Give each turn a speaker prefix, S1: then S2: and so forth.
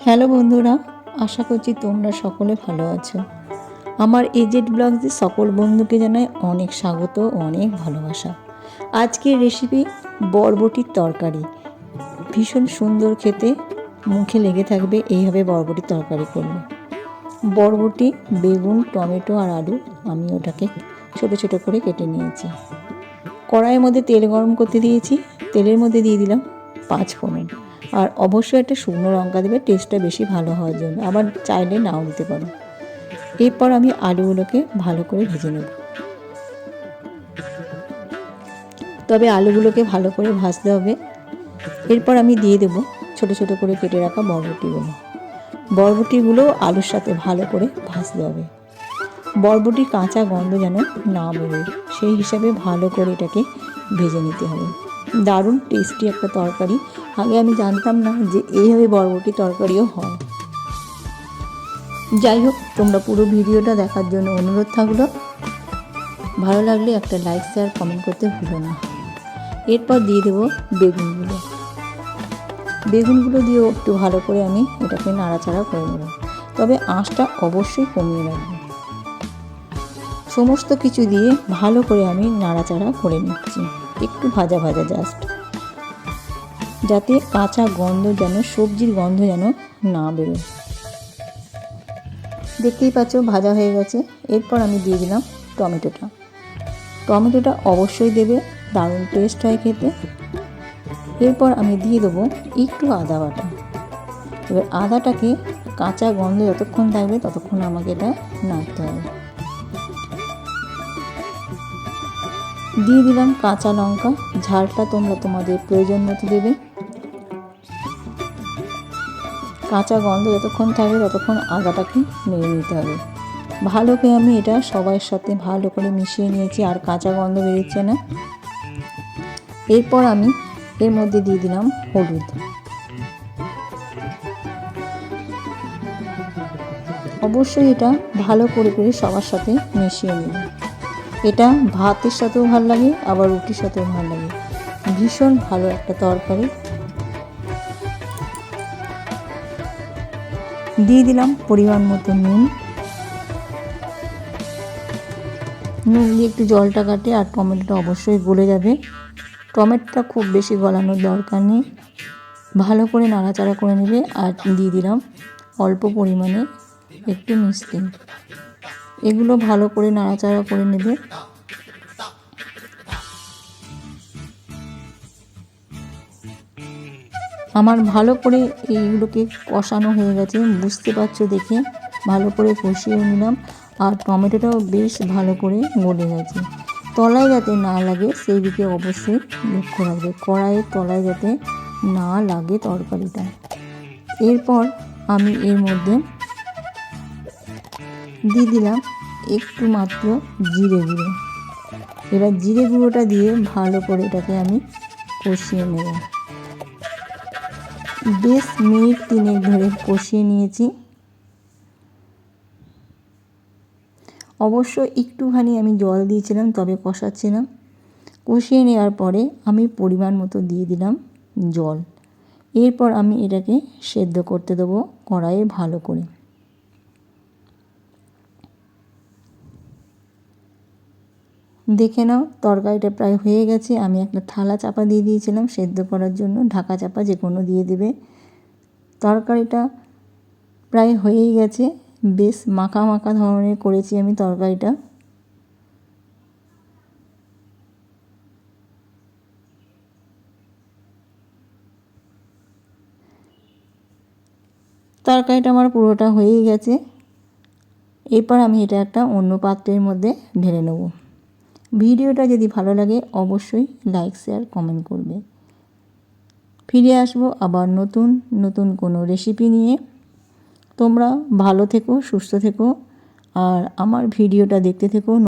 S1: Hello বন্ধুরা, আশা করছি তোমরা সকলে ভালো আছো। আমার এজেড ব্লগসে সকল বন্ধুকে জানাই অনেক স্বাগত অনেক ভালোবাসা। আজকের রেসিপি বরবটির তরকারি। ভীষণ সুন্দর খেতে, মুখে লেগে থাকবে, এইভাবে বরবটির তরকারি করলে। বরবটি, বেগুন, টমেটো আর আলু আমি ওটাকে ছোট ছোট করে কেটে নিয়েছি। কড়াইয়ের মধ্যে তেল গরম করতে দিয়েছি। তেলের মধ্যে দিয়ে দিলাম পাঁচ ফোড়ন। আর অবশ্যই একটা শুকনো লঙ্কা দেবে টেস্টটা বেশি ভালো হওয়ার জন্য। আবার চাইলে নাও দিতে পারো। এরপর আমি আলুগুলোকে ভালো করে ভেজে নেব। তবে আলুগুলোকে ভালো করে ভাজতে হবে। এরপর আমি দিয়ে দেব ছোট ছোট করে কেটে রাখা বরবটিগুলো। বরবটিগুলো আলুর সাথে ভালো করে ভাজতে হবে। বরবটির কাঁচা গন্ধ যেন না বেরোয়, সেই হিসাবে ভালো করে এটাকে ভেজে নিতে হবে। দারুণ টেস্টি একটা তরকারি। আগে আমি জানতাম না যে এইভাবে বরবটি তরকারিও হয়। যাই হোক, তোমরা পুরো ভিডিওটা দেখার জন্য অনুরোধ থাকল। ভালো লাগলে একটা লাইক শেয়ার কমেন্ট করতে ভুলো না। এরপর দিয়ে দেবো বেগুনগুলো। বেগুনগুলো দিয়েও একটু ভালো করে আমি এটাকে নাড়াচাড়া করে নেব। তবে আঁচটা অবশ্যই কমিয়ে রাখব। সমস্ত কিছু দিয়ে ভালো করে আমি নাড়াচাড়া করে নিচ্ছি। একটু ভাজা ভাজা জাস্ট যাতে কাঁচা গন্ধ যেন, সবজির গন্ধ যেন না বেরোয়। দেখতেই পাচ্ছ, ভাজা হয়ে গেছে। এরপর আমি দিয়ে দিলাম টমেটোটা। টমেটোটা অবশ্যই দেবে, দারুণ টেস্ট হয় খেতে। এরপর আমি দিয়ে দেবো একটু আদা বাটা। এবার আদাটাকে কাঁচা গন্ধ যতক্ষণ থাকবে, ততক্ষণ আমাকে এটা নাড়তে হবে। দিয়ে দিলাম কাঁচা লঙ্কা। ঝালটা তোমরা তোমাদের প্রয়োজন মতো দেবে। কাঁচা গন্ধ যতক্ষণ থাকবে ততক্ষণ আদাটাকে নেড়ে নিতে হবে। ভালো করে আমি এটা সবার সাথে ভালো করে মিশিয়ে নিয়েছি, আর কাঁচা গন্ধ বেরোচ্ছে না। এরপর আমি এর মধ্যে দিয়ে দিলাম হলুদ। অবশ্যই এটা ভালো করে করে সবার সাথে মিশিয়ে নেব এটা ভাতের সাথেও ভালো লাগে, আবার রুটির সাথেও ভালো লাগে। ভীষণ ভালো একটা তরকারি। দিয়ে দিলাম পরিমাণ মতো নুন। নুন দিয়ে একটু জলটা কাটে, আর টমেটোটা অবশ্যই গলে যাবে। টমেটোটা খুব বেশি গলানোর দরকার নেই। ভালো করে নাড়াচাড়া করে নেবে আর দিয়ে দিলাম অল্প পরিমাণে একটু মিষ্টি। এগুলো ভালো করে নাড়াচাড়া করে নেবে। আমার ভালো করে এইগুলোকে কষানো হয়ে গেছে, বুঝতে পারছ দেখে? ভালো করে কষিয়ে নিলাম। আর টমেটোটাও বেশ ভালো করে গলে গেছে। তলায় যাতে না লাগে, সেই দিকে অবশ্যই লক্ষ্য রাখবে। কড়াইয়ের তলায় যাতে না লাগে তরকারিটা। এরপর আমি এর মধ্যে দিয়ে দিলাম একটু মাত্র জিরে গুঁড়ো। এবার জিরে গুঁড়োটা দিয়ে ভালো করে এটাকে আমি কষিয়ে নেব। বেশ মিনিট তিনেক ধরে কষিয়ে নিয়েছি। অবশ্য একটুখানি আমি জল দিয়েছিলাম, তবে কষাচ্ছিলাম। কষিয়ে নেওয়ার পরে আমি পরিমাণ মতো দিয়ে দিলাম জল। এরপর আমি এটাকে সেদ্ধ করতে দেবো কড়াইয়ে ভালো করে। দেখে নাও, তরকারিটা প্রায় হয়ে গেছে। আমি একটা থালা চাপা দিয়ে দিয়েছিলাম, সেদ্ধ করার জন্য ঢাকা চাপা যে কোনো দিয়ে দেবে। তরকারিটা প্রায় হয়েই গেছে। বেশ মাখা মাখা ধরনের করেছি আমি তরকারিটা। তরকারিটা আমার পুরোটা হয়েই গেছে। এরপর আমি এটা একটা অন্য পাত্রের মধ্যে ঢেলে নেব। ভিডিওটা যদি ভালো লাগে, অবশ্যই লাইক শেয়ার কমেন্ট করবে। ফিরে আসব আবার নতুন নতুন কোনো রেসিপি নিয়ে। তোমরা ভালো থেকো, সুস্থ থেকো, আর আমার ভিডিওটা দেখতে থেকো।